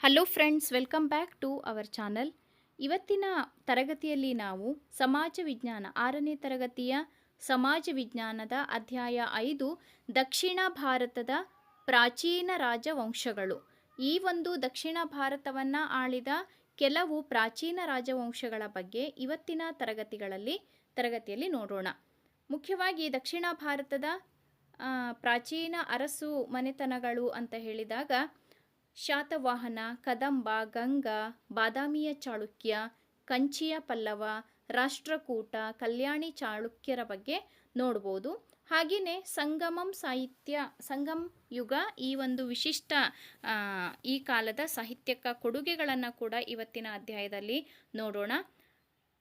Hello friends welcome back to our channel ಇವತ್ತಿನ ತರಗತಿಯಲ್ಲಿ ನಾವು ಸಮಾಜ ವಿಜ್ಞಾನ ಆರನೇ ತರಗತಿಯ ಸಮಾಜ ವಿಜ್ಞಾನದ ಅಧ್ಯಾಯ ಐದು, ದಕ್ಷಿಣ ಭಾರತದ ಪ್ರಾಚೀನ ರಾಜವಂಶಗಳು. ಈ ಒಂದು ದಕ್ಷಿಣ ಭಾರತವನ್ನು ಆಳಿದ ಕೆಲವು ಪ್ರಾಚೀನ ರಾಜವಂಶಗಳ ಬಗ್ಗೆ ಇವತ್ತಿನ ತರಗತಿಗಳಲ್ಲಿ, ತರಗತಿಯಲ್ಲಿ ನೋಡೋಣ. ಮುಖ್ಯವಾಗಿ ದಕ್ಷಿಣ ಭಾರತದ ಪ್ರಾಚೀನ ಅರಸು ಮನೆತನಗಳು ಅಂತ ಹೇಳಿದಾಗ ಶಾತವಾಹನ, ಕದಂಬ, ಗಂಗ, ಬಾದಾಮಿಯ ಚಾಳುಕ್ಯ, ಕಂಚಿಯ ಪಲ್ಲವ, ರಾಷ್ಟ್ರಕೂಟ, ಕಲ್ಯಾಣಿ ಚಾಳುಕ್ಯರ ಬಗ್ಗೆ ನೋಡ್ಬೋದು. ಹಾಗೆಯೇ ಸಂಗಮಂ ಸಾಹಿತ್ಯ ಸಂಗಮ್ ಯುಗ ಈ ಒಂದು ವಿಶಿಷ್ಟ ಈ ಕಾಲದ ಸಾಹಿತ್ಯಕ ಕೊಡುಗೆಗಳನ್ನು ಕೂಡ ಇವತ್ತಿನ ಅಧ್ಯಾಯದಲ್ಲಿ ನೋಡೋಣ.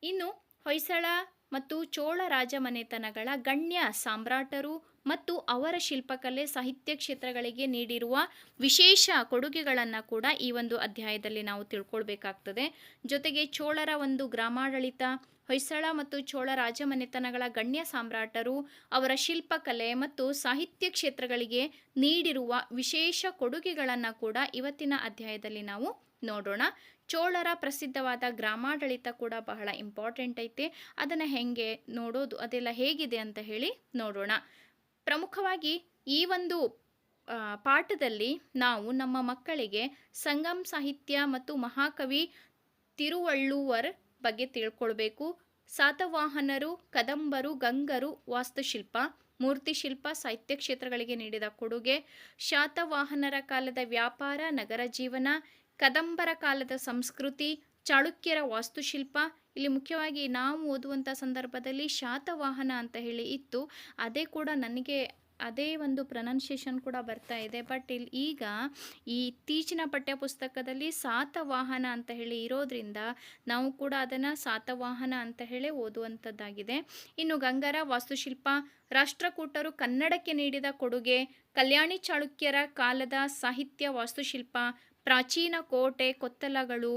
ಇನ್ನು ಹೊಯ್ಸಳ ಮತ್ತು ಚೋಳ ರಾಜಮನೆತನಗಳ ಗಣ್ಯ ಸಾಮ್ರಾಟರು ಮತ್ತು ಅವರ ಶಿಲ್ಪಕಲೆ ಸಾಹಿತ್ಯ ಕ್ಷೇತ್ರಗಳಿಗೆ ನೀಡಿರುವ ವಿಶೇಷ ಕೊಡುಗೆಗಳನ್ನು ಕೂಡ ಈ ಒಂದು ಅಧ್ಯಾಯದಲ್ಲಿ ನಾವು ತಿಳ್ಕೊಳ್ಬೇಕಾಗ್ತದೆ. ಜೊತೆಗೆ ಚೋಳರ ಒಂದು ಗ್ರಾಮಾಡಳಿತ, ಹೊಯ್ಸಳ ಮತ್ತು ಚೋಳ ರಾಜಮನೆತನಗಳ ಗಣ್ಯ ಸಾಮ್ರಾಟರು ಅವರ ಶಿಲ್ಪಕಲೆ ಮತ್ತು ಸಾಹಿತ್ಯ ಕ್ಷೇತ್ರಗಳಿಗೆ ನೀಡಿರುವ ವಿಶೇಷ ಕೊಡುಗೆಗಳನ್ನು ಕೂಡ ಇವತ್ತಿನ ಅಧ್ಯಾಯದಲ್ಲಿ ನಾವು ನೋಡೋಣ. ಚೋಳರ ಪ್ರಸಿದ್ಧವಾದ ಗ್ರಾಮಾಡಳಿತ ಕೂಡ ಬಹಳ ಇಂಪಾರ್ಟೆಂಟ್ ಐತೆ. ಅದನ್ನು ಹೆಂಗೆ ನೋಡೋದು, ಅದೆಲ್ಲ ಹೇಗಿದೆ ಅಂತ ಹೇಳಿ ನೋಡೋಣ. ಪ್ರಮುಖವಾಗಿ ಈ ಒಂದು ಪಾಠದಲ್ಲಿ ನಾವು ನಮ್ಮ ಮಕ್ಕಳಿಗೆ ಸಂಗಮ್ ಸಾಹಿತ್ಯ ಮತ್ತು ಮಹಾಕವಿ ತಿರುವಳ್ಳುವರ್ ಬಗ್ಗೆ ತಿಳ್ಕೊಳ್ಬೇಕು. ಸಾತವಾಹನರು, ಕದಂಬರು, ಗಂಗರು, ವಾಸ್ತುಶಿಲ್ಪ, ಮೂರ್ತಿಶಿಲ್ಪ, ಸಾಹಿತ್ಯ ಕ್ಷೇತ್ರಗಳಿಗೆ ನೀಡಿದ ಕೊಡುಗೆ. ಶಾತವಾಹನರ ಕಾಲದ ವ್ಯಾಪಾರ, ನಗರ ಜೀವನ, ಕದಂಬರ ಕಾಲದ ಸಂಸ್ಕೃತಿ ಚಾಳುಕ್ಯರ ವಾಸ್ತುಶಿಲ್ಪ. ಇಲ್ಲಿ ಮುಖ್ಯವಾಗಿ ನಾವು ಓದುವಂಥ ಸಂದರ್ಭದಲ್ಲಿ ಶಾತವಾಹನ ಅಂತ ಹೇಳಿ ಇತ್ತು. ಅದೇ ಕೂಡ ನನಗೆ ಅದೇ ಒಂದು ಪ್ರೊನೌನ್ಸಿಯೇಷನ್ ಕೂಡ ಬರ್ತಾ ಇದೆ. ಬಟ್ ಇಲ್ಲಿ ಈಗ ಈ ಇತ್ತೀಚಿನ ಪಠ್ಯಪುಸ್ತಕದಲ್ಲಿ ಸಾತವಾಹನ ಅಂತ ಹೇಳಿ ಇರೋದ್ರಿಂದ ನಾವು ಕೂಡ ಅದನ್ನು ಸಾತವಾಹನ ಅಂತ ಹೇಳಿ ಓದುವಂಥದ್ದಾಗಿದೆ ಇನ್ನು ಗಂಗರ ವಾಸ್ತುಶಿಲ್ಪ, ರಾಷ್ಟ್ರಕೂಟರು ಕನ್ನಡಕ್ಕೆ ನೀಡಿದ ಕೊಡುಗೆ, ಕಲ್ಯಾಣಿ ಚಾಳುಕ್ಯರ ಕಾಲದ ಸಾಹಿತ್ಯ ವಾಸ್ತುಶಿಲ್ಪ ಪ್ರಾಚೀನ ಕೋಟೆ, ಕೊತ್ತಲಗಳು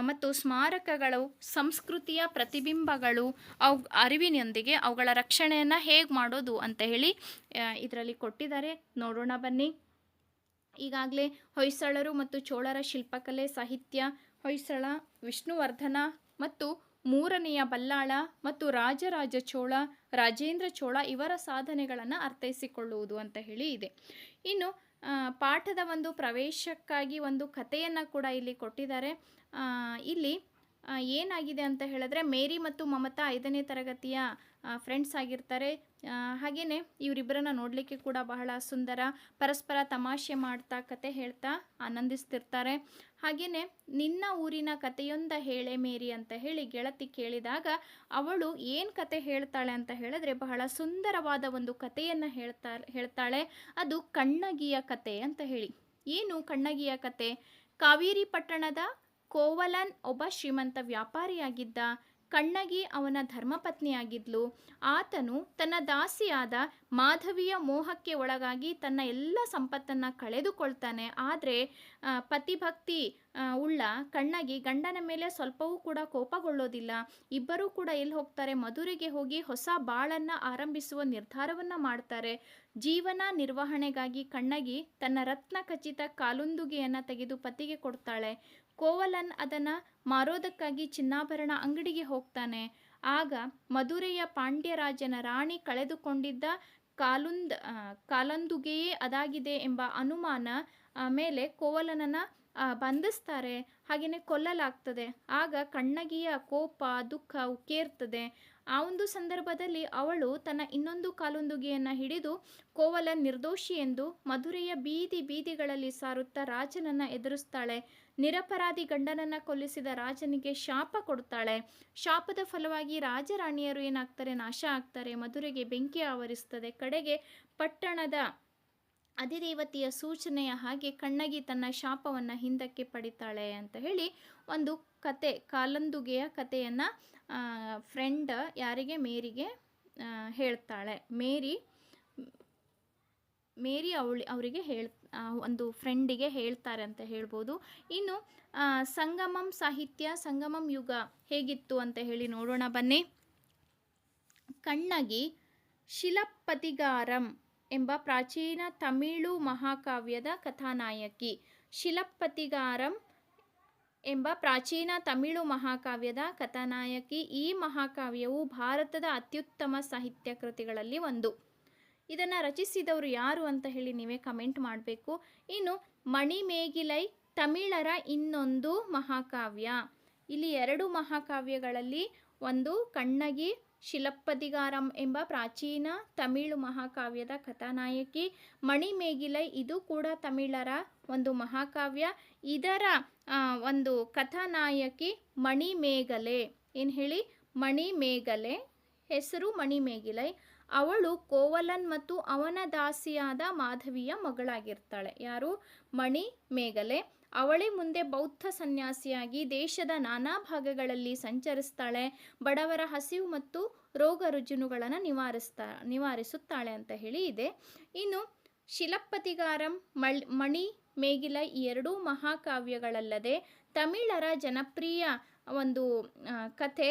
ಮತ್ತು ಸ್ಮಾರಕಗಳು, ಸಂಸ್ಕೃತಿಯ ಪ್ರತಿಬಿಂಬಗಳು, ಅವು ಅರಿವಿನೊಂದಿಗೆ ಅವುಗಳ ರಕ್ಷಣೆಯನ್ನು ಹೇಗೆ ಮಾಡೋದು ಅಂತ ಹೇಳಿ ಇದರಲ್ಲಿ ಕೊಟ್ಟಿದ್ದಾರೆ. ನೋಡೋಣ ಬನ್ನಿ. ಈಗಾಗಲೇ ಹೊಯ್ಸಳರು ಮತ್ತು ಚೋಳರ ಶಿಲ್ಪಕಲೆ, ಸಾಹಿತ್ಯ, ಹೊಯ್ಸಳ, ವಿಷ್ಣುವರ್ಧನ ಮತ್ತು ಮೂರನೆಯ ಬಲ್ಲಾಳ ಮತ್ತು ರಾಜರಾಜ ಚೋಳ, ರಾಜೇಂದ್ರ ಚೋಳ ಇವರ ಸಾಧನೆಗಳನ್ನು ಅರ್ಥೈಸಿಕೊಳ್ಳುವುದು ಅಂತ ಹೇಳಿ ಇದೆ. ಇನ್ನು ಪಾಠದ ಒಂದು ಪ್ರವೇಶಕ್ಕಾಗಿ ಒಂದು ಕಥೆಯನ್ನು ಕೂಡ ಇಲ್ಲಿ ಕೊಟ್ಟಿದ್ದಾರೆ. ಇಲ್ಲಿ ಏನಾಗಿದೆ ಅಂತ ಹೇಳಿದ್ರೆ, ಮೇರಿ ಮತ್ತು ಮಮತಾ ಐದನೇ ತರಗತಿಯ ಫ್ರೆಂಡ್ಸ್ ಆಗಿರ್ತಾರೆ. ಹಾಗೆಯೇ ಇವರಿಬ್ಬರನ್ನ ನೋಡಲಿಕ್ಕೆ ಕೂಡ ಬಹಳ ಸುಂದರ, ಪರಸ್ಪರ ತಮಾಷೆ ಮಾಡ್ತಾ ಕತೆ ಹೇಳ್ತಾ ಆನಂದಿಸ್ತಿರ್ತಾರೆ. ಹಾಗೆಯೇ ನಿನ್ನ ಊರಿನ ಕತೆಯೊಂದ ಹೇಳೆ ಮೇರಿ ಅಂತ ಹೇಳಿ ಗೆಳತಿ ಕೇಳಿದಾಗ ಅವಳು ಏನು ಕತೆ ಹೇಳ್ತಾಳೆ ಅಂತ ಹೇಳಿದ್ರೆ ಬಹಳ ಸುಂದರವಾದ ಒಂದು ಕಥೆಯನ್ನು ಹೇಳ್ತಾ, ಹೇಳ್ತಾಳೆ. ಅದು ಕಣ್ಣಗಿಯ ಕತೆ ಅಂತ ಹೇಳಿ. ಏನು ಕಣ್ಣಗಿಯ ಕತೆ? ಕಾವೇರಿ ಪಟ್ಟಣದ ಕೋವಲನ್ ಒಬ್ಬ ಶ್ರೀಮಂತ ವ್ಯಾಪಾರಿಯಾಗಿದ್ದ ಕಣ್ಣಗಿ ಅವನ ಧರ್ಮಪತ್ನಿಯಾಗಿದ್ಲು. ಆತನು ತನ್ನ ದಾಸಿಯಾದ ಮಾಧವಿಯ ಮೋಹಕ್ಕೆ ಒಳಗಾಗಿ ತನ್ನ ಎಲ್ಲ ಸಂಪತ್ತನ್ನು ಕಳೆದುಕೊಳ್ತಾನೆ. ಆದರೆ ಪತಿಭಕ್ತಿ ಉಳ್ಳ ಕಣ್ಣಗಿ ಗಂಡನ ಮೇಲೆ ಸ್ವಲ್ಪವೂ ಕೂಡ ಕೋಪಗೊಳ್ಳೋದಿಲ್ಲ. ಇಬ್ಬರೂ ಕೂಡ ಎಲ್ಲಿ ಹೋಗ್ತಾರೆ? ಮಧುರೆಗೆ ಹೋಗಿ ಹೊಸ ಬಾಳನ್ನು ಆರಂಭಿಸುವ ನಿರ್ಧಾರವನ್ನು ಮಾಡ್ತಾರೆ. ಜೀವನ ನಿರ್ವಹಣೆಗಾಗಿ ಕಣ್ಣಗಿ ತನ್ನ ರತ್ನ ಖಚಿತ ಕಾಲುಂದುಗೆಯನ್ನು ತೆಗೆದು ಪತಿಗೆ ಕೊಡ್ತಾಳೆ. ಕೋವಲನ್ ಅದನ್ನು ಮಾರೋದಕ್ಕಾಗಿ ಚಿನ್ನಾಭರಣ ಅಂಗಡಿಗೆ ಹೋಗ್ತಾನೆ. ಆಗ ಮಧುರೆಯ ಪಾಂಡ್ಯರಾಜನ ರಾಣಿ ಕಳೆದುಕೊಂಡಿದ್ದ ಕಾಲುಂದ್ ಕಾಲಂದುಗೆಯೇ ಅದಾಗಿದೆ ಎಂಬ ಅನುಮಾನ ಮೇಲೆ ಕೋವಲನನ್ನು ಬಂಧಿಸ್ತಾರೆ. ಹಾಗೆಯೇ ಕೊಲ್ಲಲಾಗ್ತದೆ. ಆಗ ಕಣ್ಣಗಿಯ ಕೋಪ, ದುಃಖ ಉಕ್ಕೇರ್ತದೆ. ಆ ಒಂದು ಸಂದರ್ಭದಲ್ಲಿ ಅವಳು ತನ್ನ ಇನ್ನೊಂದು ಕಾಲುಂದುಗೆಯನ್ನು ಹಿಡಿದು ಕೋವಲ ನಿರ್ದೋಷಿ ಎಂದು ಮಧುರೆಯ ಬೀದಿ ಬೀದಿಗಳಲ್ಲಿ ಸಾರುತ್ತಾ ರಾಜನನ್ನ ಎದುರಿಸ್ತಾಳೆ. ನಿರಪರಾಧಿ ಗಂಡನನ್ನ ಕೊಲ್ಲಿಸಿದ ರಾಜನಿಗೆ ಶಾಪ ಕೊಡ್ತಾಳೆ ಶಾಪದ ಫಲವಾಗಿ ರಾಜರಾಣಿಯರು ಏನಾಗ್ತಾರೆ? ನಾಶ ಆಗ್ತಾರೆ. ಮಧುರೆಗೆ ಬೆಂಕಿ ಆವರಿಸ್ತದೆ ಕಡೆಗೆ ಪಟ್ಟಣದ ಅಧಿದೇವತೆಯ ಸೂಚನೆಯ ಹಾಗೆ ಕಣ್ಣಗಿ ತನ್ನ ಶಾಪವನ್ನು ಹಿಂದಕ್ಕೆ ಪಡಿತಾಳೆ ಅಂತ ಹೇಳಿ ಒಂದು ಕತೆ ಕಾಲಂದುಗೆಯ ಕಥೆಯನ್ನು ಫ್ರೆಂಡ್ ಯಾರಿಗೆ? ಮೇರಿಗೆ ಹೇಳ್ತಾಳೆ. ಮೇರಿ ಮೇರಿ ಅವಳಿ ಅವರಿಗೆ ಹೇಳ್ ಆ, ಒಂದು ಫ್ರೆಂಡಿಗೆ ಹೇಳ್ತಾರೆ ಅಂತ ಹೇಳ್ಬೋದು. ಇನ್ನು ಸಂಗಮಂ ಸಾಹಿತ್ಯ, ಸಂಗಮಂ ಯುಗ ಹೇಗಿತ್ತು ಅಂತ ಹೇಳಿ ನೋಡೋಣ ಬನ್ನಿ. ಕಣ್ಣಗಿ ಶಿಲಪ್ಪತಿಗಾರಂ ಎಂಬ ಪ್ರಾಚೀನ ತಮಿಳು ಮಹಾಕಾವ್ಯದ ಕಥಾನಾಯಕಿ. ಶಿಲಪ್ಪತಿಗಾರಂ ಎಂಬ ಪ್ರಾಚೀನ ತಮಿಳು ಮಹಾಕಾವ್ಯದ ಕಥಾನಾಯಕಿ. ಈ ಮಹಾಕಾವ್ಯವು ಭಾರತದ ಅತ್ಯುತ್ತಮ ಸಾಹಿತ್ಯ ಕೃತಿಗಳಲ್ಲಿ ಒಂದು. ಇದನ್ನು ರಚಿಸಿದವರು ಯಾರು ಅಂತ ಹೇಳಿ ನೀವೇ ಕಮೆಂಟ್ ಮಾಡಬೇಕು. ಇನ್ನು ಮಣಿಮೇಗಿಲೈ ತಮಿಳರ ಇನ್ನೊಂದು ಮಹಾಕಾವ್ಯ. ಇಲ್ಲಿ ಎರಡು ಮಹಾಕಾವ್ಯಗಳಲ್ಲಿ ಒಂದು ಕಣ್ಣಗಿ ಶಿಲಪ್ಪದಿಗಾರಂ ಎಂಬ ಪ್ರಾಚೀನ ತಮಿಳು ಮಹಾಕಾವ್ಯದ ಕಥಾನಾಯಕಿ. ಮಣಿಮೇಗಿಲೈ ಇದು ಕೂಡ ತಮಿಳರ ಒಂದು ಮಹಾಕಾವ್ಯ. ಇದರ ಒಂದು ಕಥಾನಾಯಕಿ ಮಣಿಮೇಗಲೆ ಏನು ಹೇಳಿ? ಮಣಿಮೇಗಲೆ ಹೆಸರು ಮಣಿಮೇಗಿಲೈ ಅವಳು ಕೋವಲನ್ ಮತ್ತು ಅವನ ದಾಸಿಯಾದ ಮಾಧವಿಯ ಮಗಳಾಗಿರ್ತಾಳೆ. ಯಾರು? ಮಣಿ ಮೇಗಲೆ. ಅವಳೇ ಮುಂದೆ ಬೌದ್ಧ ಸನ್ಯಾಸಿಯಾಗಿ ದೇಶದ ನಾನಾ ಭಾಗಗಳಲ್ಲಿ ಸಂಚರಿಸ್ತಾಳೆ. ಬಡವರ ಹಸಿವು ಮತ್ತು ರೋಗ ರುಜಿನುಗಳನ್ನು ನಿವಾರಿಸ್ತಾ, ನಿವಾರಿಸುತ್ತಾಳೆ ಅಂತ ಹೇಳಿ ಇದೆ. ಇನ್ನು ಶಿಲಪ್ಪತಿಗಾರಂ ಮಳ್, ಮಣಿ ಮೇಗಿಲ ಈ ಎರಡೂ ಮಹಾಕಾವ್ಯಗಳಲ್ಲದೆ ತಮಿಳರ ಜನಪ್ರಿಯ ಒಂದು ಕಥೆ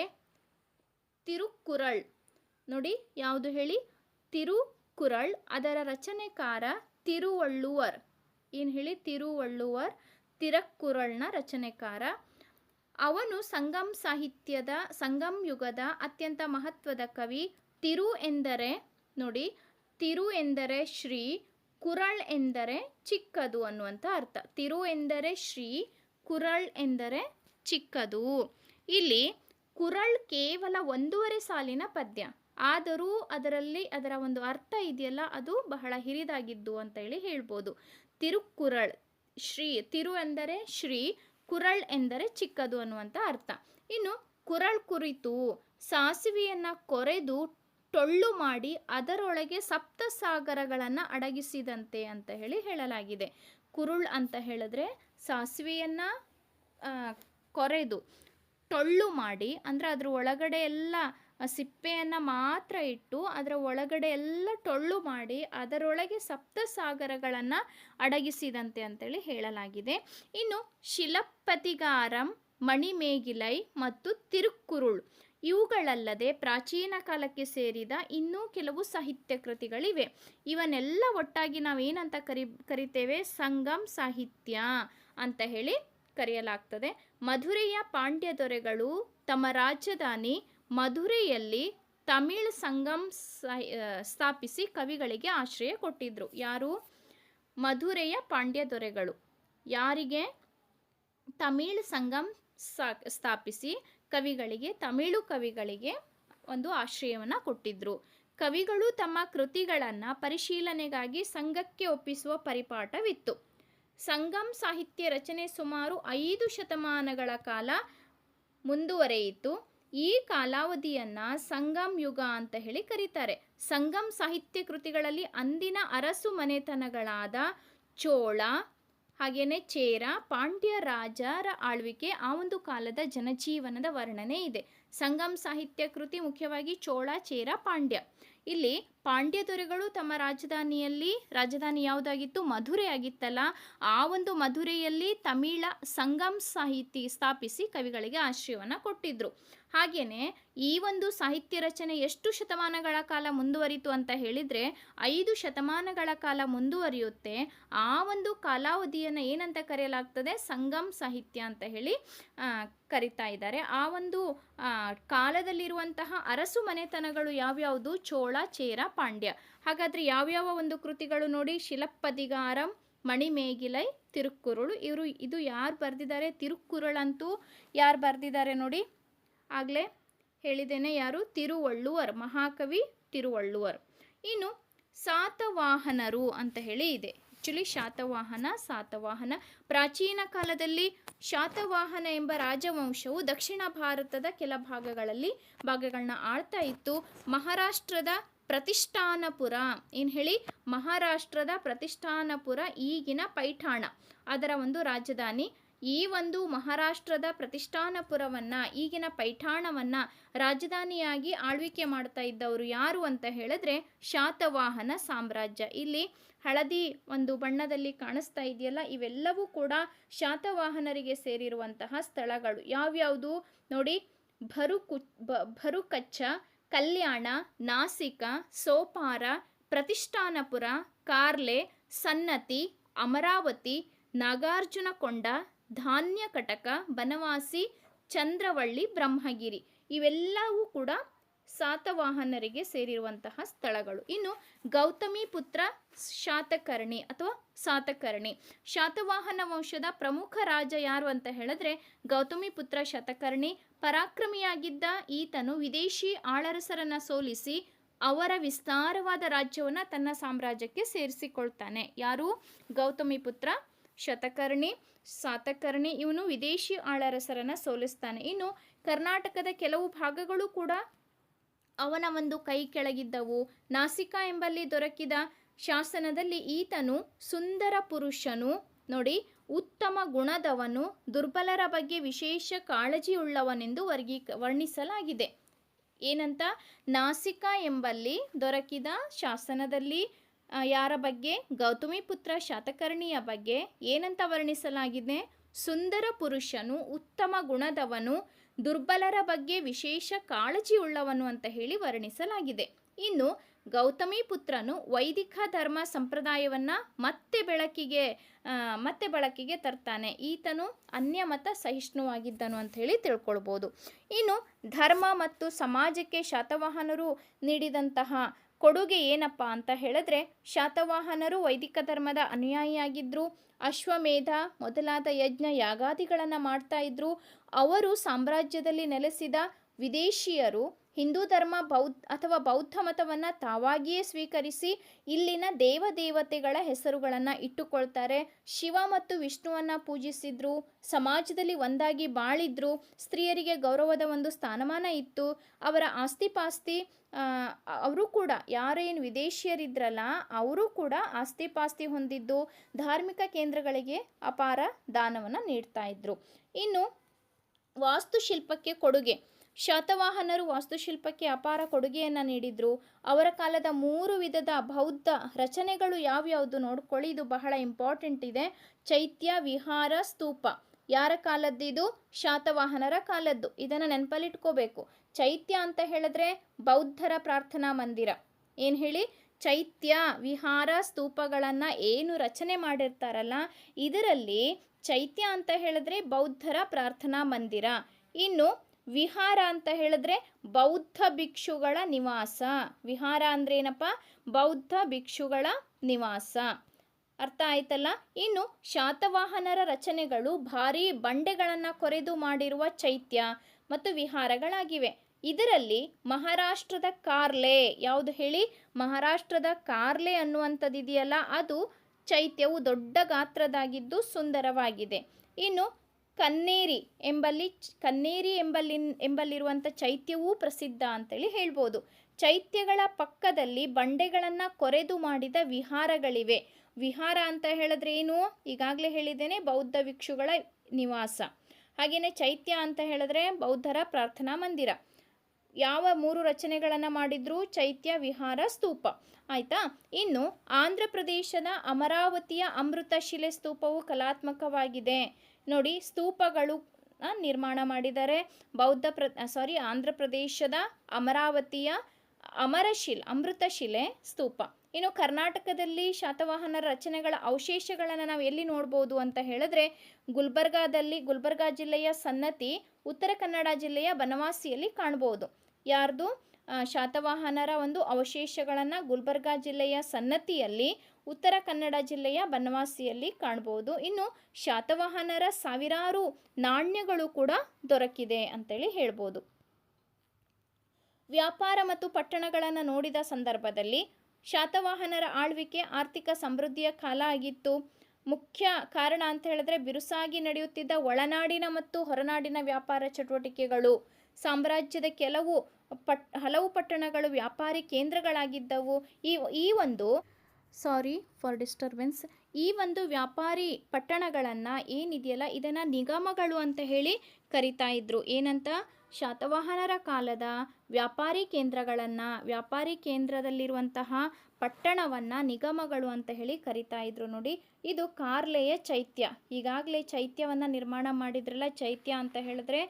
ತಿರುಕ್ಕುರಳ್ ನೋಡಿ, ಯಾವುದು ಹೇಳಿ? ತಿರುಕುರಳ್, ಅದರ ರಚನೆಕಾರ ತಿರುವಳ್ಳುವರ್. ಏನು ಹೇಳಿ? ತಿರುವಳ್ಳುವರ್, ತಿರಕ್ಕುರಳ್ನ ರಚನೆಕಾರ. ಅವನು ಸಂಗಮ್ ಸಾಹಿತ್ಯದ, ಸಂಗಮ್ ಯುಗದ ಅತ್ಯಂತ ಮಹತ್ವದ ಕವಿ. ತಿರು ಎಂದರೆ, ನೋಡಿ, ತಿರು ಎಂದರೆ ಶ್ರೀ, ಕುರಳ್ ಎಂದರೆ ಚಿಕ್ಕದು ಅನ್ನುವಂಥ ಅರ್ಥ. ತಿರು ಎಂದರೆ ಶ್ರೀ, ಕುರಳ್ ಎಂದರೆ ಚಿಕ್ಕದು. ಇಲ್ಲಿ ಕುರಳ್ ಕೇವಲ ಒಂದೂವರೆ ಸಾಲಿನ ಪದ್ಯ. ಆದರೂ ಅದರಲ್ಲಿ ಅದರ ಒಂದು ಅರ್ಥ ಇದೆಯಲ್ಲ, ಅದು ಬಹಳ ಹಿರಿದಾಗಿದ್ದು ಅಂತ ಹೇಳಿ ಹೇಳ್ಬೋದು. ತಿರುಕುರಳ್ ಶ್ರೀ, ತಿರು ಎಂದರೆ ಶ್ರೀ, ಕುರಳ್ ಎಂದರೆ ಚಿಕ್ಕದು ಅನ್ನುವಂಥ ಅರ್ಥ. ಇನ್ನು ಕುರಳ್ ಕುರಿತು ಸಾಸಿವೆಯನ್ನು ಕೊರೆದು ಟೊಳ್ಳು ಮಾಡಿ ಅದರೊಳಗೆ ಸಪ್ತ ಸಾಗರಗಳನ್ನು ಅಡಗಿಸಿದಂತೆ ಅಂತ ಹೇಳಿ ಹೇಳಲಾಗಿದೆ. ಕುರುಳ್ ಅಂತ ಹೇಳಿದ್ರೆ ಸಾಸಿವೆಯನ್ನು ಕೊರೆದು ಟೊಳ್ಳು ಮಾಡಿ, ಅಂದರೆ ಅದ್ರ ಒಳಗಡೆ ಎಲ್ಲ ಸಿಪ್ಪೆಯನ್ನು ಮಾತ್ರ ಇಟ್ಟು ಅದರ ಒಳಗಡೆ ಎಲ್ಲ ಟೊಳ್ಳು ಮಾಡಿ ಅದರೊಳಗೆ ಸಪ್ತಸಾಗರಗಳನ್ನು ಅಡಗಿಸಿದಂತೆ ಅಂತೇಳಿ ಹೇಳಲಾಗಿದೆ. ಇನ್ನು ಶಿಲಪ್ಪತಿಗಾರಂ ಮಣಿಮೇಗಿಲೈ ಮತ್ತು ತಿರುಕ್ಕುರುಳ್ ಇವುಗಳಲ್ಲದೆ ಪ್ರಾಚೀನ ಕಾಲಕ್ಕೆ ಸೇರಿದ ಇನ್ನೂ ಕೆಲವು ಸಾಹಿತ್ಯ ಕೃತಿಗಳಿವೆ. ಇವನ್ನೆಲ್ಲ ಒಟ್ಟಾಗಿ ನಾವೇನಂತ ಕರಿ, ಕರಿತೇವೆ? ಸಂಗಮ್ ಸಾಹಿತ್ಯ ಅಂತ ಹೇಳಿ ಕರೆಯಲಾಗ್ತದೆ. ಮಧುರೆಯ ಪಾಂಡ್ಯ ದೊರೆಗಳು ತಮ್ಮ ರಾಜಧಾನಿ ಮಧುರೆಯಲ್ಲಿ ತಮಿಳ್ ಸಂಗಮ್ ಸ್ಥಾಪಿಸಿ ಕವಿಗಳಿಗೆ ಆಶ್ರಯ ಕೊಟ್ಟಿದ್ರು. ಯಾರು? ಮಧುರೆಯ ಪಾಂಡ್ಯ ದೊರೆಗಳು. ಯಾರಿಗೆ? ತಮಿಳ್ ಸಂಗಮ್ ಸ್ಥಾಪಿಸಿ ಕವಿಗಳಿಗೆ, ತಮಿಳು ಕವಿಗಳಿಗೆ ಒಂದು ಆಶ್ರಯವನ್ನು ಕೊಟ್ಟಿದ್ರು. ಕವಿಗಳು ತಮ್ಮ ಕೃತಿಗಳನ್ನು ಪರಿಶೀಲನೆಗಾಗಿ ಸಂಘಕ್ಕೆ ಒಪ್ಪಿಸುವ ಪರಿಪಾಠವಿತ್ತು. ಸಂಗಮ್ ಸಾಹಿತ್ಯ ರಚನೆ ಸುಮಾರು ಐದು ಶತಮಾನಗಳ ಕಾಲ ಮುಂದುವರೆಯಿತು. ಈ ಕಾಲಾವಧಿಯನ್ನು ಸಂಗಮ್ ಯುಗ ಅಂತ ಹೇಳಿ ಕರೀತಾರೆ. ಸಂಗಮ್ ಸಾಹಿತ್ಯ ಕೃತಿಗಳಲ್ಲಿ ಅಂದಿನ ಅರಸು ಮನೆತನಗಳಾದ ಚೋಳ ಹಾಗೆಯೇ ಚೇರ, ಪಾಂಡ್ಯ ರಾಜರ ಆಳ್ವಿಕೆ ಆ ಒಂದು ಕಾಲದ ಜನಜೀವನದ ವರ್ಣನೆ ಇದೆ. ಸಂಗಮ್ ಸಾಹಿತ್ಯ ಕೃತಿ ಮುಖ್ಯವಾಗಿ ಚೋಳ, ಚೇರ, ಪಾಂಡ್ಯ. ಇಲ್ಲಿ ಪಾಂಡ್ಯ ದೊರೆಗಳು ತಮ್ಮ ರಾಜಧಾನಿಯಲ್ಲಿ, ರಾಜಧಾನಿ ಯಾವುದಾಗಿತ್ತು? ಮಧುರೆ ಆಗಿತ್ತಲ್ಲ. ಆ ಒಂದು ಮಧುರೆಯಲ್ಲಿ ತಮಿಳ ಸಂಗಮ್ ಸಾಹಿತಿ ಸ್ಥಾಪಿಸಿ ಕವಿಗಳಿಗೆ ಆಶ್ರಯವನ್ನು ಕೊಟ್ಟಿದ್ರು. ಹಾಗೆಯೇ ಈ ಒಂದು ಸಾಹಿತ್ಯ ರಚನೆ ಎಷ್ಟು ಶತಮಾನಗಳ ಕಾಲ ಮುಂದುವರಿತು ಅಂತ ಹೇಳಿದರೆ ಐದು ಶತಮಾನಗಳ ಕಾಲ ಮುಂದುವರಿಯುತ್ತೆ. ಆ ಒಂದು ಕಾಲಾವಧಿಯನ್ನು ಏನಂತ ಕರೆಯಲಾಗ್ತದೆ? ಸಂಗಮ್ ಸಾಹಿತ್ಯ ಅಂತ ಹೇಳಿ ಕರಿತಾ ಇದ್ದಾರೆ. ಆ ಒಂದು ಕಾಲದಲ್ಲಿರುವಂತಹ ಅರಸು ಮನೆತನಗಳು ಯಾವ್ಯಾವುದು? ಚೋಳ, ಚೇರ, ಪಾಂಡ್ಯ. ಹಾಗಾದರೆ ಯಾವ್ಯಾವ ಒಂದು ಕೃತಿಗಳು ನೋಡಿ? ಶಿಲಪ್ಪದಿಗಾರಂ, ಮಣಿಮೇಗಿಲೈ, ತಿರುಕ್ಕುರುಳು. ಇವರು, ಇದು ಯಾರು ಬರೆದಿದ್ದಾರೆ? ತಿರುಕ್ಕುರುಳಂತೂ ಯಾರು ಬರೆದಿದ್ದಾರೆ ನೋಡಿ? ಆಗಲೇ ಹೇಳಿದ್ದೇನೆ ಯಾರು? ತಿರುವಳ್ಳುವರ್, ಮಹಾಕವಿ ತಿರುವಳ್ಳುವರ್. ಇನ್ನು ಸಾತವಾಹನರು ಅಂತ ಹೇಳಿ ಇದೆ. ಆ್ಯಕ್ಚುಲಿ ಶಾತವಾಹನ, ಸಾತವಾಹನ. ಪ್ರಾಚೀನ ಕಾಲದಲ್ಲಿ ಶಾತವಾಹನ ಎಂಬ ರಾಜವಂಶವು ದಕ್ಷಿಣ ಭಾರತದ ಕೆಲ ಭಾಗಗಳಲ್ಲಿ ಭಾಗಗಳನ್ನ ಆಳ್ತಾ ಇತ್ತು. ಮಹಾರಾಷ್ಟ್ರದ ಪ್ರತಿಷ್ಠಾನಪುರ. ಏನು ಹೇಳಿ? ಮಹಾರಾಷ್ಟ್ರದ ಪ್ರತಿಷ್ಠಾನಪುರ ಈಗಿನ ಪೈಠಾಣ. ಅದರ ಒಂದು ರಾಜಧಾನಿ. ಈ ಒಂದು ಮಹಾರಾಷ್ಟ್ರದ ಪ್ರತಿಷ್ಠಾನಪುರವನ್ನು, ಈಗಿನ ಪೈಠಾಣವನ್ನು ರಾಜಧಾನಿಯಾಗಿ ಆಳ್ವಿಕೆ ಮಾಡ್ತಾ ಇದ್ದವರು ಯಾರು ಅಂತ ಹೇಳಿದ್ರೆ ಶಾತವಾಹನ ಸಾಮ್ರಾಜ್ಯ. ಇಲ್ಲಿ ಹಳದಿ ಒಂದು ಬಣ್ಣದಲ್ಲಿ ಕಾಣಿಸ್ತಾ ಇದೆಯಲ್ಲ, ಇವೆಲ್ಲವೂ ಕೂಡ ಶಾತವಾಹನರಿಗೆ ಸೇರಿರುವಂತಹ ಸ್ಥಳಗಳು. ಯಾವ್ಯಾವುದು? ನೋಡಿ, ಭರುಕು ಭರುಕಚ್ಚ, ಕಲ್ಯಾಣ, ನಾಸಿಕ, ಸೋಪಾರ, ಪ್ರತಿಷ್ಠಾನಪುರ, ಕಾರ್ಲೆ, ಸನ್ನತಿ, ಅಮರಾವತಿ, ನಾಗಾರ್ಜುನಕೊಂಡ ಧಾನ್ಯ ಕಟಕ, ಬನವಾಸಿ, ಚಂದ್ರವಳ್ಳಿ, ಬ್ರಹ್ಮಗಿರಿ ಇವೆಲ್ಲವೂ ಕೂಡ ಸಾತವಾಹನರಿಗೆ ಸೇರಿರುವಂತಹ ಸ್ಥಳಗಳು. ಇನ್ನು ಗೌತಮಿ ಪುತ್ರ ಶಾತಕರ್ಣಿ ಅಥವಾ ಸಾತಕರ್ಣಿ. ಶಾತವಾಹನ ವಂಶದ ಪ್ರಮುಖ ರಾಜ ಯಾರು ಅಂತ ಹೇಳಿದ್ರೆ ಗೌತಮಿ ಪುತ್ರ ಶತಕರ್ಣಿ. ಪರಾಕ್ರಮಿಯಾಗಿದ್ದ ಈತನು ವಿದೇಶಿ ಆಳರಸರನ್ನ ಸೋಲಿಸಿ ಅವರ ವಿಸ್ತಾರವಾದ ರಾಜ್ಯವನ್ನು ತನ್ನ ಸಾಮ್ರಾಜ್ಯಕ್ಕೆ ಸೇರಿಸಿಕೊಳ್ತಾನೆ. ಯಾರು? ಗೌತಮಿ ಪುತ್ರ ಶತಕರ್ಣಿ. ಸಾತಕರ್ಣಿ ಇವನು ವಿದೇಶಿ ಆಳರಸರನ್ನು ಸೋಲಿಸ್ತಾನೆ. ಇನ್ನು ಕರ್ನಾಟಕದ ಕೆಲವು ಭಾಗಗಳು ಕೂಡ ಅವನ ಒಂದು ಕೈ ಕೆಳಗಿದ್ದವು. ನಾಸಿಕ ಎಂಬಲ್ಲಿ ದೊರಕಿದ ಶಾಸನದಲ್ಲಿ ಈತನು ಸುಂದರ ಪುರುಷನು. ನೋಡಿ, ಉತ್ತಮ ಗುಣದವನು, ದುರ್ಬಲರ ಬಗ್ಗೆ ವಿಶೇಷ ಕಾಳಜಿಯುಳ್ಳವನೆಂದು ವರ್ಗೀ ವರ್ಣಿಸಲಾಗಿದೆ. ಏನಂತ? ನಾಸಿಕಾ ಎಂಬಲ್ಲಿ ದೊರಕಿದ ಶಾಸನದಲ್ಲಿ ಯಾರ ಬಗ್ಗೆ? ಗೌತಮಿ ಪುತ್ರ ಶಾತಕರ್ಣಿಯ ಬಗ್ಗೆ ಏನಂತ ವರ್ಣಿಸಲಾಗಿದೆ? ಸುಂದರ ಪುರುಷನು, ಉತ್ತಮ ಗುಣದವನು, ದುರ್ಬಲರ ಬಗ್ಗೆ ವಿಶೇಷ ಕಾಳಜಿಯುಳ್ಳವನು ಅಂತ ಹೇಳಿ ವರ್ಣಿಸಲಾಗಿದೆ. ಇನ್ನು ಗೌತಮಿ ಪುತ್ರನು ವೈದಿಕ ಧರ್ಮ ಸಂಪ್ರದಾಯವನ್ನು ಮತ್ತೆ ಬೆಳಕಿಗೆ ಮತ್ತೆ ಬೆಳಕಿಗೆ ತರ್ತಾನೆ. ಈತನು ಅನ್ಯ ಮತ ಸಹಿಷ್ಣುವಾಗಿದ್ದನು ಅಂತ ಹೇಳಿ ತಿಳ್ಕೊಳ್ಬೋದು. ಇನ್ನು ಧರ್ಮ ಮತ್ತು ಸಮಾಜಕ್ಕೆ ಶತವಾಹನರು ನೀಡಿದಂತಹ ಕೊಡುಗೆ ಏನಪ್ಪ ಅಂತ ಹೇಳಿದ್ರೆ, ಶಾತವಾಹನರು ವೈದಿಕ ಧರ್ಮದ ಅನುಯಾಯಿಯಾಗಿದ್ದರು ಅಶ್ವಮೇಧ ಮೊದಲಾದ ಯಜ್ಞ ಯಾಗಾದಿಗಳನ್ನು ಮಾಡ್ತಾ ಇದ್ರು. ಅವರು ಸಾಮ್ರಾಜ್ಯದಲ್ಲಿ ನೆಲೆಸಿದ ವಿದೇಶಿಯರು ಹಿಂದೂ ಧರ್ಮ ಬೌದ್ಧ ಅಥವಾ ಬೌದ್ಧ ಮತವನ್ನು ತಾವಾಗಿಯೇ ಸ್ವೀಕರಿಸಿ ಇಲ್ಲಿನ ದೇವದೇವತೆಗಳ ಹೆಸರುಗಳನ್ನು ಇಟ್ಟುಕೊಳ್ತಾರೆ. ಶಿವ ಮತ್ತು ವಿಷ್ಣುವನ್ನು ಪೂಜಿಸಿದ್ರು, ಸಮಾಜದಲ್ಲಿ ಒಂದಾಗಿ ಬಾಳಿದ್ರು, ಸ್ತ್ರೀಯರಿಗೆ ಗೌರವದ ಒಂದು ಸ್ಥಾನಮಾನ ಇತ್ತು. ಅವರ ಆಸ್ತಿಪಾಸ್ತಿ ಅವರು ಕೂಡ ಯಾರೇನು ವಿದೇಶಿಯರಿದ್ರಲ್ಲ, ಅವರು ಕೂಡ ಆಸ್ತಿಪಾಸ್ತಿ ಹೊಂದಿದ್ದು, ಧಾರ್ಮಿಕ ಕೇಂದ್ರಗಳಿಗೆ ಅಪಾರ ದಾನವನ್ನು ನೀಡ್ತಾ ಇದ್ರು. ಇನ್ನು ವಾಸ್ತುಶಿಲ್ಪಕ್ಕೆ ಕೊಡುಗೆ. ಶಾತವಾಹನರು ವಾಸ್ತುಶಿಲ್ಪಕ್ಕೆ ಅಪಾರ ಕೊಡುಗೆಯನ್ನು ನೀಡಿದರು. ಅವರ ಕಾಲದ ಮೂರು ವಿಧದ ಬೌದ್ಧ ರಚನೆಗಳು ಯಾವ್ಯಾವುದು ನೋಡ್ಕೊಳ್ಳಿ. ಇದು ಬಹಳ ಇಂಪಾರ್ಟೆಂಟ್ ಇದೆ. ಚೈತ್ಯ, ವಿಹಾರ, ಸ್ತೂಪ. ಯಾರ ಕಾಲದ್ದು ಇದು ಶಾತವಾಹನರ ಕಾಲದ್ದು. ಇದನ್ನು ನೆನಪಲ್ಲಿಟ್ಕೋಬೇಕು. ಚೈತ್ಯ ಅಂತ ಹೇಳಿದ್ರೆ ಬೌದ್ಧರ ಪ್ರಾರ್ಥನಾ ಮಂದಿರ. ಏನು ಹೇಳಿ? ಚೈತ್ಯ, ವಿಹಾರ, ಸ್ತೂಪಗಳನ್ನು ಏನು ರಚನೆ ಮಾಡಿರ್ತಾರಲ್ಲ, ಇದರಲ್ಲಿ ಚೈತ್ಯ ಅಂತ ಹೇಳಿದ್ರೆ ಬೌದ್ಧರ ಪ್ರಾರ್ಥನಾ ಮಂದಿರ. ಇನ್ನು ವಿಹಾರ ಅಂತ ಹೇಳಿದ್ರೆ ಬೌದ್ಧ ಭಿಕ್ಷುಗಳ ನಿವಾಸ. ವಿಹಾರ ಅಂದ್ರೆ ಏನಪ್ಪ? ಬೌದ್ಧ ಭಿಕ್ಷುಗಳ ನಿವಾಸ. ಅರ್ಥ ಆಯ್ತಲ್ಲ? ಇನ್ನು ಶಾತವಾಹನರ ರಚನೆಗಳು ಭಾರೀ ಬಂಡೆಗಳನ್ನು ಕೊರೆದು ಮಾಡಿರುವ ಚೈತ್ಯ ಮತ್ತು ವಿಹಾರಗಳಾಗಿವೆ. ಇದರಲ್ಲಿ ಮಹಾರಾಷ್ಟ್ರದ ಕಾರ್ಲೆ, ಯಾವುದು ಹೇಳಿ? ಮಹಾರಾಷ್ಟ್ರದ ಕಾರ್ಲೆ ಅನ್ನುವಂಥದ್ದಿದೆಯಲ್ಲ? ಅದು ಚೈತ್ಯವು ದೊಡ್ಡ ಗಾತ್ರದಾಗಿದ್ದು ಸುಂದರವಾಗಿದೆ. ಇನ್ನು ಕನ್ನೇರಿ ಎಂಬಲ್ಲಿ ಕನ್ನೇರಿ ಎಂಬಲ್ಲಿ ಎಂಬಲ್ಲಿರುವಂಥ ಚೈತ್ಯವೂ ಪ್ರಸಿದ್ಧ ಅಂತೇಳಿ ಹೇಳ್ಬೋದು. ಚೈತ್ಯಗಳ ಪಕ್ಕದಲ್ಲಿ ಬಂಡೆಗಳನ್ನು ಕೊರೆದು ಮಾಡಿದ ವಿಹಾರಗಳಿವೆ. ವಿಹಾರ ಅಂತ ಹೇಳಿದ್ರೆ ಏನು? ಈಗಾಗಲೇ ಹೇಳಿದ್ದೇನೆ, ಬೌದ್ಧ ಭಿಕ್ಷುಗಳ ನಿವಾಸ. ಹಾಗೆಯೇ ಚೈತ್ಯ ಅಂತ ಹೇಳಿದ್ರೆ ಬೌದ್ಧರ ಪ್ರಾರ್ಥನಾ ಮಂದಿರ. ಯಾವ ಮೂರು ರಚನೆಗಳನ್ನು ಮಾಡಿದ್ರು? ಚೈತ್ಯ, ವಿಹಾರ, ಸ್ತೂಪ. ಆಯಿತಾ? ಇನ್ನು ಆಂಧ್ರ ಪ್ರದೇಶದ ಅಮರಾವತಿಯ ಅಮೃತಶಿಲೆ ಸ್ತೂಪವು ಕಲಾತ್ಮಕವಾಗಿದೆ. ನೋಡಿ ಸ್ತೂಪಗಳು ನಿರ್ಮಾಣ ಮಾಡಿದ್ದಾರೆ. ಬೌದ್ಧ ಪ್ರ ಸಾರಿ ಆಂಧ್ರ ಪ್ರದೇಶದ ಅಮರಾವತಿಯ ಅಮರಶಿಲ್, ಅಮೃತಶಿಲೆ ಸ್ತೂಪ. ಇನ್ನು ಕರ್ನಾಟಕದಲ್ಲಿ ಶಾತವಾಹನರ ರಚನೆಗಳ ಅವಶೇಷಗಳನ್ನು ನಾವು ಎಲ್ಲಿ ನೋಡ್ಬೋದು ಅಂತ ಹೇಳಿದ್ರೆ, ಗುಲ್ಬರ್ಗಾದಲ್ಲಿ ಗುಲ್ಬರ್ಗಾ ಜಿಲ್ಲೆಯ ಸನ್ನತಿ, ಉತ್ತರ ಕನ್ನಡ ಜಿಲ್ಲೆಯ ಬನವಾಸಿಯಲ್ಲಿ ಕಾಣ್ಬೋದು. ಯಾರ್ದು? ಶಾತವಾಹನರ ಒಂದು ಅವಶೇಷಗಳನ್ನು ಗುಲ್ಬರ್ಗಾ ಜಿಲ್ಲೆಯ ಸನ್ನತಿಯಲ್ಲಿ ಉತ್ತರ ಕನ್ನಡ ಜಿಲ್ಲೆಯ ಬನವಾಸಿಯಲ್ಲಿ ಕಾಣಬಹುದು. ಇನ್ನು ಶಾತವಾಹನರ ಸಾವಿರಾರು ನಾಣ್ಯಗಳು ಕೂಡ ದೊರಕಿದೆ ಅಂತೇಳಿ ಹೇಳ್ಬೋದು. ವ್ಯಾಪಾರ ಮತ್ತು ಪಟ್ಟಣಗಳನ್ನು ನೋಡಿದ ಸಂದರ್ಭದಲ್ಲಿ ಶಾತವಾಹನರ ಆಳ್ವಿಕೆ ಆರ್ಥಿಕ ಸಮೃದ್ಧಿಯ ಕಾಲ ಆಗಿತ್ತು. ಮುಖ್ಯ ಕಾರಣ ಅಂತ ಹೇಳಿದ್ರೆ ಬಿರುಸಾಗಿ ನಡೆಯುತ್ತಿದ್ದ ಒಳನಾಡಿನ ಮತ್ತು ಹೊರನಾಡಿನ ವ್ಯಾಪಾರ ಚಟುವಟಿಕೆಗಳು. ಸಾಮ್ರಾಜ್ಯದ ಕೆಲವು ಪಟ್, ಹಲವು ಪಟ್ಟಣಗಳು ವ್ಯಾಪಾರಿ ಕೇಂದ್ರಗಳಾಗಿದ್ದವು. ಈ ಈ ಒಂದು ಸಾರಿ ಫಾರ್ ಡಿಸ್ಟರ್ಬೆನ್ಸ್. ಈ ಒಂದು ವ್ಯಾಪಾರಿ ಪಟ್ಟಣಗಳನ್ನು ಏನಿದೆಯಲ್ಲ, ಇದನ್ನು ನಿಗಮಗಳು ಅಂತ ಹೇಳಿ ಕರಿತಾ ಇದ್ದರು ಏನಂತ? ಶಾತವಾಹನರ ಕಾಲದ ವ್ಯಾಪಾರಿ ಕೇಂದ್ರಗಳನ್ನು, ವ್ಯಾಪಾರಿ ಕೇಂದ್ರದಲ್ಲಿರುವಂತಹ ಪಟ್ಟಣವನ್ನು ನಿಗಮಗಳು ಅಂತ ಹೇಳಿ ಕರಿತಾ ಇದ್ರು ನೋಡಿ. ಇದು ಕಾರ್ಲೆಯ ಚೈತ್ಯ. ಈಗಾಗಲೇ ಚೈತ್ಯವನ್ನು ನಿರ್ಮಾಣ ಮಾಡಿದ್ರಲ್ಲ, ಚೈತ್ಯ ಅಂತ ಹೇಳಿದ್ರೆ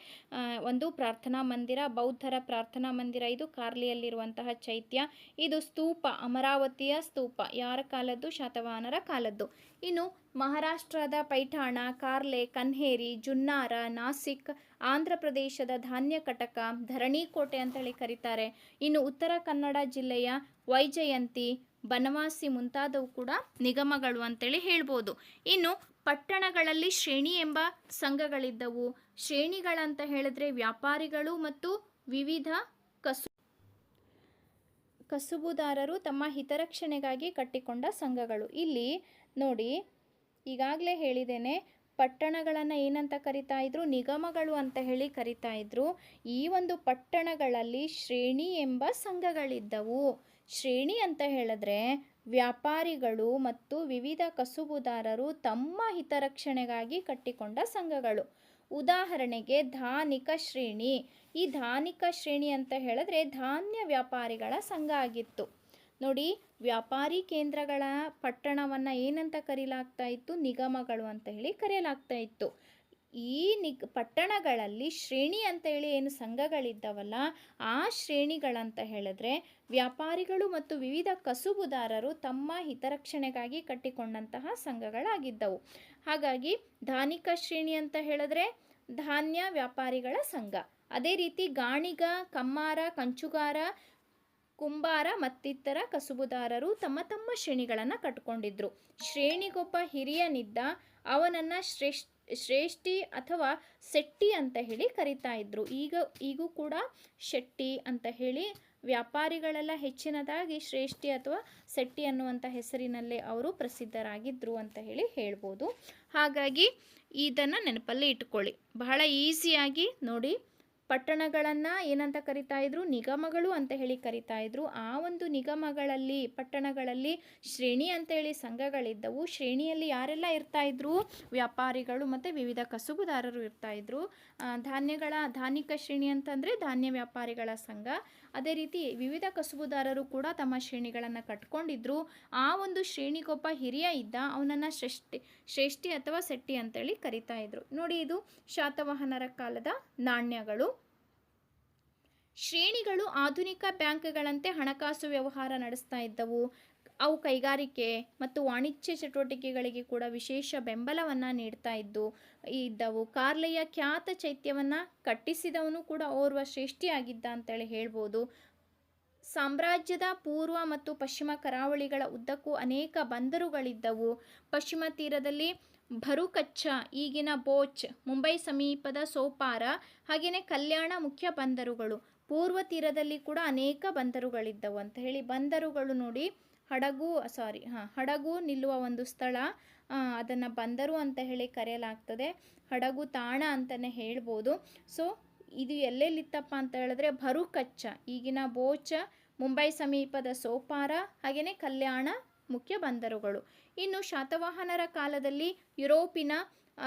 ಒಂದು ಪ್ರಾರ್ಥನಾ ಮಂದಿರ, ಬೌದ್ಧರ ಪ್ರಾರ್ಥನಾ ಮಂದಿರ ಇದು ಕಾರ್ಲೆಯಲ್ಲಿರುವಂತಹ ಚೈತ್ಯ. ಇದು ಸ್ತೂಪ, ಅಮರಾವತಿಯ ಸ್ತೂಪ, ಯಾರ ಕಾಲದ್ದು? ಶಾತವಾಹನರ ಕಾಲದ್ದು. ಇನ್ನು ಮಹಾರಾಷ್ಟ್ರದ ಪೈಠಾಣ, ಕಾರ್ಲೆ, ಕನ್ಹೇರಿ, ಜುನ್ನಾರ, ನಾಸಿಕ್, ಆಂಧ್ರ ಪ್ರದೇಶದ ಧಾನ್ಯ ಕಟಕ ಧರಣಿಕೋಟೆ ಅಂತೇಳಿ ಕರೀತಾರೆ. ಇನ್ನು ಉತ್ತರ ಕನ್ನಡ ಜಿಲ್ಲೆಯ ವೈಜಯಂತಿ, ಬನವಾಸಿ ಮುಂತಾದವು ಕೂಡ ನಿಗಮಗಳು ಅಂತೇಳಿ ಹೇಳ್ಬೋದು. ಇನ್ನು ಪಟ್ಟಣಗಳಲ್ಲಿ ಶ್ರೇಣಿ ಎಂಬ ಸಂಘಗಳಿದ್ದವು. ಶ್ರೇಣಿಗಳಂತ ಹೇಳಿದ್ರೆ ವ್ಯಾಪಾರಿಗಳು ಮತ್ತು ವಿವಿಧ ಕಸು ಕಸುಬುದಾರರು ತಮ್ಮ ಹಿತರಕ್ಷಣೆಗಾಗಿ ಕಟ್ಟಿಕೊಂಡ ಸಂಘಗಳು. ಇಲ್ಲಿ ನೋಡಿ, ಈಗಾಗಲೇ ಹೇಳಿದ್ದೇನೆ ಪಟ್ಟಣಗಳನ್ನು ಏನಂತ ಕರಿತಾ ಇದ್ರು? ನಿಗಮಗಳು ಅಂತ ಹೇಳಿ ಕರಿತಾ ಇದ್ರು. ಈ ಒಂದು ಪಟ್ಟಣಗಳಲ್ಲಿ ಶ್ರೇಣಿ ಎಂಬ ಸಂಘಗಳಿದ್ದವು. ಶ್ರೇಣಿ ಅಂತ ಹೇಳಿದ್ರೆ ವ್ಯಾಪಾರಿಗಳು ಮತ್ತು ವಿವಿಧ ಕಸುಬುದಾರರು ತಮ್ಮ ಹಿತರಕ್ಷಣೆಗಾಗಿ ಕಟ್ಟಿಕೊಂಡ ಸಂಘಗಳು. ಉದಾಹರಣೆಗೆ ಧಾನಿಕ ಶ್ರೇಣಿ. ಈ ಧಾನಿಕ ಶ್ರೇಣಿ ಅಂತ ಹೇಳಿದ್ರೆ ಧಾನ್ಯ ವ್ಯಾಪಾರಿಗಳ ಸಂಘ ಆಗಿತ್ತು. ನೋಡಿ, ವ್ಯಾಪಾರಿ ಕೇಂದ್ರಗಳ ಪಟ್ಟಣವನ್ನು ಏನಂತ ಕರೀಲಾಗ್ತಾ ಇತ್ತು? ನಿಗಮಗಳು ಅಂತ ಹೇಳಿ ಕರೆಯಲಾಗ್ತಾ ಇತ್ತು. ಈ ನಿಗ್, ಪಟ್ಟಣಗಳಲ್ಲಿ ಶ್ರೇಣಿ ಅಂತ ಹೇಳಿ ಏನು ಸಂಘಗಳಿದ್ದವಲ್ಲ, ಆ ಶ್ರೇಣಿಗಳಂತ ಹೇಳಿದ್ರೆ ವ್ಯಾಪಾರಿಗಳು ಮತ್ತು ವಿವಿಧ ಕಸುಬುದಾರರು ತಮ್ಮ ಹಿತರಕ್ಷಣೆಗಾಗಿ ಕಟ್ಟಿಕೊಂಡಂತಹ ಸಂಘಗಳಾಗಿದ್ದವು. ಹಾಗಾಗಿ ಧಾನಿಕ ಶ್ರೇಣಿ ಅಂತ ಹೇಳಿದ್ರೆ ಧಾನ್ಯ ವ್ಯಾಪಾರಿಗಳ ಸಂಘ. ಅದೇ ರೀತಿ ಗಾಣಿಗ, ಕಮ್ಮಾರ, ಕಂಚುಗಾರ ಕುಂಬಾರ ಮತ್ತಿತರ ಕಸುಬುದಾರರು ತಮ್ಮ ತಮ್ಮ ಶ್ರೇಣಿಗಳನ್ನು ಕಟ್ಕೊಂಡಿದ್ರು. ಶ್ರೇಣಿಗೊಬ್ಬ ಹಿರಿಯನಿದ್ದ ಅವನನ್ನು ಶ್ರೇಷ್ಠ ಶ್ರೇಷ್ಠಿ ಅಥವಾ ಶೆಟ್ಟಿ ಅಂತ ಹೇಳಿ ಕರಿತಾ ಇದ್ರು. ಈಗ, ಈಗೂ ಕೂಡ ಶೆಟ್ಟಿ ಅಂತ ಹೇಳಿ ವ್ಯಾಪಾರಿಗಳೆಲ್ಲ ಹೆಚ್ಚಿನದಾಗಿ ಶ್ರೇಷ್ಠಿ ಅಥವಾ ಶೆಟ್ಟಿ ಅನ್ನುವಂಥ ಹೆಸರಿನಲ್ಲೇ ಅವರು ಪ್ರಸಿದ್ಧರಾಗಿದ್ದರು ಅಂತ ಹೇಳಿ ಹೇಳ್ಬೋದು. ಹಾಗಾಗಿ ಇದನ್ನು ನೆನಪಲ್ಲಿ ಇಟ್ಕೊಳ್ಳಿ. ಬಹಳ ಈಸಿಯಾಗಿ ನೋಡಿ ಪಟ್ಟಣಗಳನ್ನು ಏನಂತ ಕರಿತಾ ಇದ್ರು? ನಿಗಮಗಳು ಅಂತ ಹೇಳಿ ಕರಿತಾ ಇದ್ರು. ಆ ಒಂದು ನಿಗಮಗಳಲ್ಲಿ, ಪಟ್ಟಣಗಳಲ್ಲಿ ಶ್ರೇಣಿ ಅಂತ ಹೇಳಿ ಸಂಘಗಳಿದ್ದವು. ಶ್ರೇಣಿಯಲ್ಲಿ ಯಾರೆಲ್ಲ ಇರ್ತಾ ಇದ್ರು? ವ್ಯಾಪಾರಿಗಳು ಮತ್ತು ವಿವಿಧ ಕಸುಬುದಾರರು ಇರ್ತಾ ಇದ್ರು. ಧಾನ್ಯಗಳ ಧಾನಿಕ ಶ್ರೇಣಿ ಅಂತಂದರೆ ಧಾನ್ಯ ವ್ಯಾಪಾರಿಗಳ ಸಂಘ. ಅದೇ ರೀತಿ ವಿವಿಧ ಕಸುಬುದಾರರು ಕೂಡ ತಮ್ಮ ಶ್ರೇಣಿಗಳನ್ನು ಕಟ್ಕೊಂಡಿದ್ರು. ಆ ಒಂದು ಶ್ರೇಣಿಗೊಬ್ಬ ಹಿರಿಯ ಇದ್ದ ಅವನನ್ನು ಶ್ರೇಷ್ಠಿ ಶ್ರೇಷ್ಠಿ ಅಥವಾ ಸೆಟ್ಟಿ ಅಂತೇಳಿ ಕರಿತಾ ಇದ್ರು. ನೋಡಿ ಇದು ಶಾತವಾಹನರ ಕಾಲದ ನಾಣ್ಯಗಳು. ಶ್ರೇಣಿಗಳು ಆಧುನಿಕ ಬ್ಯಾಂಕ್ಗಳಂತೆ ಹಣಕಾಸು ವ್ಯವಹಾರ ನಡೆಸ್ತಾ ಇದ್ದವು. ಅವು ಕೈಗಾರಿಕೆ ಮತ್ತು ವಾಣಿಜ್ಯ ಚಟುವಟಿಕೆಗಳಿಗೆ ಕೂಡ ವಿಶೇಷ ಬೆಂಬಲವನ್ನು ನೀಡ್ತಾ ಇದ್ದು ಇದ್ದವು. ಕಾರ್ಲೆಯ ಖ್ಯಾತ ಚೈತ್ಯವನ್ನು ಕಟ್ಟಿಸಿದವನು ಕೂಡ ಓರ್ವ ಶ್ರೇಷ್ಠಿಯಾಗಿದ್ದ ಅಂತೇಳಿ ಹೇಳ್ಬೋದು. ಸಾಮ್ರಾಜ್ಯದ ಪೂರ್ವ ಮತ್ತು ಪಶ್ಚಿಮ ಕರಾವಳಿಗಳ ಉದ್ದಕ್ಕೂ ಅನೇಕ ಬಂದರುಗಳಿದ್ದವು. ಪಶ್ಚಿಮ ತೀರದಲ್ಲಿ ಭರುಕಚ್ಚ, ಈಗಿನ ಬೋಚ್, ಮುಂಬೈ ಸಮೀಪದ ಸೋಪಾರ ಹಾಗೆಯೇ ಕಲ್ಯಾಣ ಮುಖ್ಯ ಬಂದರುಗಳು. ಪೂರ್ವ ತೀರದಲ್ಲಿ ಕೂಡ ಅನೇಕ ಬಂದರುಗಳಿದ್ದವು ಅಂತ ಹೇಳಿ, ಬಂದರುಗಳು ನೋಡಿ ಹಡಗು ಸಾರಿ ಹಾಂ, ಹಡಗು ನಿಲ್ಲುವ ಒಂದು ಸ್ಥಳ ಅದನ್ನು ಬಂದರು ಅಂತ ಹೇಳಿ ಕರೆಯಲಾಗ್ತದೆ. ಹಡಗು ತಾಣ ಅಂತಲೇ ಹೇಳ್ಬೋದು. ಸೊ ಇದು ಎಲ್ಲೆಲ್ಲಿತ್ತಪ್ಪ ಅಂತ ಹೇಳಿದ್ರೆ ಭರುಕಚ್ಚ, ಈಗಿನ ಬೋಚ, ಮುಂಬೈ ಸಮೀಪದ ಸೋಪಾರ ಹಾಗೆಯೇ ಕಲ್ಯಾಣ ಮುಖ್ಯ ಬಂದರುಗಳು. ಇನ್ನು ಶಾತವಾಹನರ ಕಾಲದಲ್ಲಿ ಯುರೋಪಿನ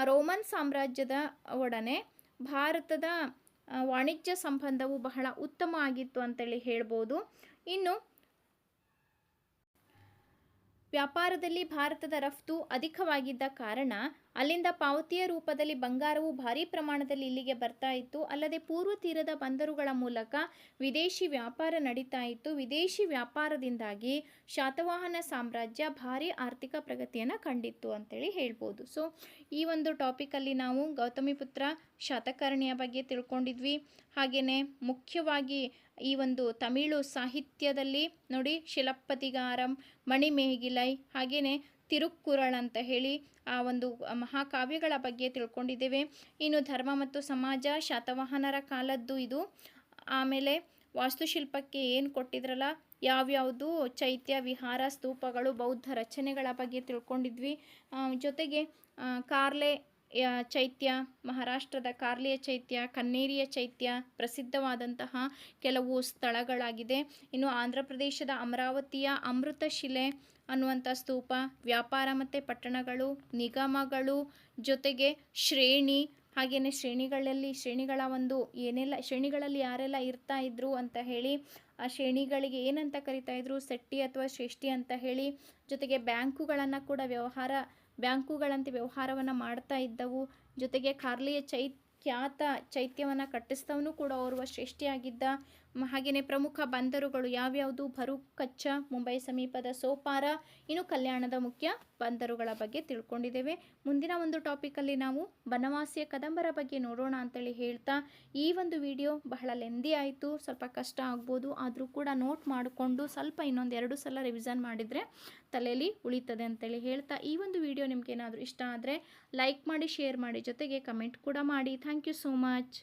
ರೋಮನ್ ಸಾಮ್ರಾಜ್ಯದ ಒಡನೆ ಭಾರತದ ವಾಣಿಜ್ಯ ಸಂಬಂಧವು ಬಹಳ ಉತ್ತಮ ಆಗಿತ್ತು ಅಂತೇಳಿ ಹೇಳ್ಬೋದು. ಇನ್ನು ವ್ಯಾಪಾರದಲ್ಲಿ ಭಾರತದ ರಫ್ತು ಅಧಿಕವಾಗಿದ್ದ ಕಾರಣ ಅಲ್ಲಿಂದ ಪಾವತಿಯ ರೂಪದಲ್ಲಿ ಬಂಗಾರವು ಭಾರೀ ಪ್ರಮಾಣದಲ್ಲಿ ಇಲ್ಲಿಗೆ ಬರ್ತಾ ಇತ್ತು. ಅಲ್ಲದೆ ಪೂರ್ವ ತೀರದ ಬಂದರುಗಳ ಮೂಲಕ ವಿದೇಶಿ ವ್ಯಾಪಾರ ನಡೀತಾ ಇತ್ತು. ವಿದೇಶಿ ವ್ಯಾಪಾರದಿಂದಾಗಿ ಶಾತವಾಹನ ಸಾಮ್ರಾಜ್ಯ ಭಾರಿ ಆರ್ಥಿಕ ಪ್ರಗತಿಯನ್ನು ಕಂಡಿತ್ತು ಅಂತೇಳಿ ಹೇಳ್ಬೋದು. ಸೊ ಈ ಒಂದು ಟಾಪಿಕಲ್ಲಿ ನಾವು ಗೌತಮಿಪುತ್ರ ಶಾತಕರ್ಣಿಯ ಬಗ್ಗೆ ತಿಳ್ಕೊಂಡಿದ್ವಿ. ಹಾಗೆಯೇ ಮುಖ್ಯವಾಗಿ ಈ ಒಂದು ತಮಿಳು ಸಾಹಿತ್ಯದಲ್ಲಿ ನೋಡಿ ಶಿಲಪ್ಪತಿಗಾರಂ ಮಣಿಮೇಗಿಲೈ ಹಾಗೆಯೇ ತಿರುಕ್ಕುರಳ್ ಅಂತ ಹೇಳಿ ಆ ಒಂದು ಮಹಾಕಾವ್ಯಗಳ ಬಗ್ಗೆ ತಿಳ್ಕೊಂಡಿದ್ದೇವೆ. ಇನ್ನು ಧರ್ಮ ಮತ್ತು ಸಮಾಜ, ಶಾತವಾಹನರ ಕಾಲದ್ದು ಇದು. ಆಮೇಲೆ ವಾಸ್ತುಶಿಲ್ಪಕ್ಕೆ ಏನು ಕೊಟ್ಟಿದ್ರಲ್ಲ, ಯಾವ್ಯಾವುದು ಚೈತ್ಯ, ವಿಹಾರ, ಸ್ತೂಪಗಳು, ಬೌದ್ಧ ರಚನೆಗಳ ಬಗ್ಗೆ ತಿಳ್ಕೊಂಡಿದ್ವಿ. ಜೊತೆಗೆ ಕಾರ್ಲೆ ಚೈತ್ಯ, ಮಹಾರಾಷ್ಟ್ರದ ಕಾರ್ಲಿಯ ಚೈತ್ಯ, ಕನ್ನೇರಿಯ ಚೈತ್ಯ ಪ್ರಸಿದ್ಧವಾದಂತಹ ಕೆಲವು ಸ್ಥಳಗಳಾಗಿದೆ. ಇನ್ನು ಆಂಧ್ರ ಪ್ರದೇಶದ ಅಮರಾವತಿಯ ಅಮೃತಶಿಲೆ ಅನ್ನುವಂಥ ಸ್ತೂಪ, ವ್ಯಾಪಾರ ಮತ್ತು ಪಟ್ಟಣಗಳು, ನಿಗಮಗಳು ಜೊತೆಗೆ ಶ್ರೇಣಿ. ಹಾಗೆಯೇ ಶ್ರೇಣಿಗಳಲ್ಲಿ ಶ್ರೇಣಿಗಳ ಒಂದು ಏನೆಲ್ಲ, ಶ್ರೇಣಿಗಳಲ್ಲಿ ಯಾರೆಲ್ಲ ಇರ್ತಾ ಇದ್ರು ಅಂತ ಹೇಳಿ, ಆ ಶ್ರೇಣಿಗಳಿಗೆ ಏನಂತ ಕರಿತಾ ಇದ್ರು? ಸೆಟ್ಟಿ ಅಥವಾ ಶ್ರೇಷ್ಠಿ ಅಂತ ಹೇಳಿ. ಜೊತೆಗೆ ಬ್ಯಾಂಕುಗಳನ್ನು ಕೂಡ ವ್ಯವಹಾರ, ಬ್ಯಾಂಕುಗಳಂತೆ ವ್ಯವಹಾರವನ್ನು ಮಾಡ್ತಾ ಇದ್ದವು. ಜೊತೆಗೆ ಕಾರ್ಲಿಯ ಚೈ ಖ್ಯಾತ ಚೈತ್ಯವನ್ನು ಕಟ್ಟಿಸ್ತವನು ಕೂಡ ಓರ್ವ ಶ್ರೇಷ್ಠಿಯಾಗಿದ್ದ. ಹಾಗೆಯೇ ಪ್ರಮುಖ ಬಂದರುಗಳು ಯಾವ್ಯಾವುದು? ಭರೂಕ್ ಕಚ್ಚ, ಮುಂಬೈ ಸಮೀಪದ ಸೋಪಾರ, ಇನ್ನು ಕಲ್ಯಾಣದ ಮುಖ್ಯ ಬಂದರುಗಳ ಬಗ್ಗೆ ತಿಳ್ಕೊಂಡಿದ್ದೇವೆ. ಮುಂದಿನ ಒಂದು ಟಾಪಿಕಲ್ಲಿ ನಾವು ಬನವಾಸಿಯ ಕದಂಬರ ಬಗ್ಗೆ ನೋಡೋಣ ಅಂತೇಳಿ ಹೇಳ್ತಾ, ಈ ಒಂದು ವಿಡಿಯೋ ಬಹಳ ಲೆಂದಿ ಆಯಿತು, ಸ್ವಲ್ಪ ಕಷ್ಟ ಆಗ್ಬೋದು, ಆದರೂ ಕೂಡ ನೋಟ್ ಮಾಡಿಕೊಂಡು ಸ್ವಲ್ಪ ಇನ್ನೊಂದು ಎರಡು ಸಲ ರಿವಿಷನ್ ಮಾಡಿದರೆ ತಲೆಯಲ್ಲಿ ಉಳಿತದೆ ಅಂತೇಳಿ ಹೇಳ್ತಾ, ಈ ಒಂದು ವಿಡಿಯೋ ನಿಮ್ಗೆ ಏನಾದರೂ ಇಷ್ಟ ಆದರೆ ಲೈಕ್ ಮಾಡಿ ಶೇರ್ ಮಾಡಿ, ಜೊತೆಗೆ ಕಮೆಂಟ್ ಕೂಡ ಮಾಡಿ. Thank you so much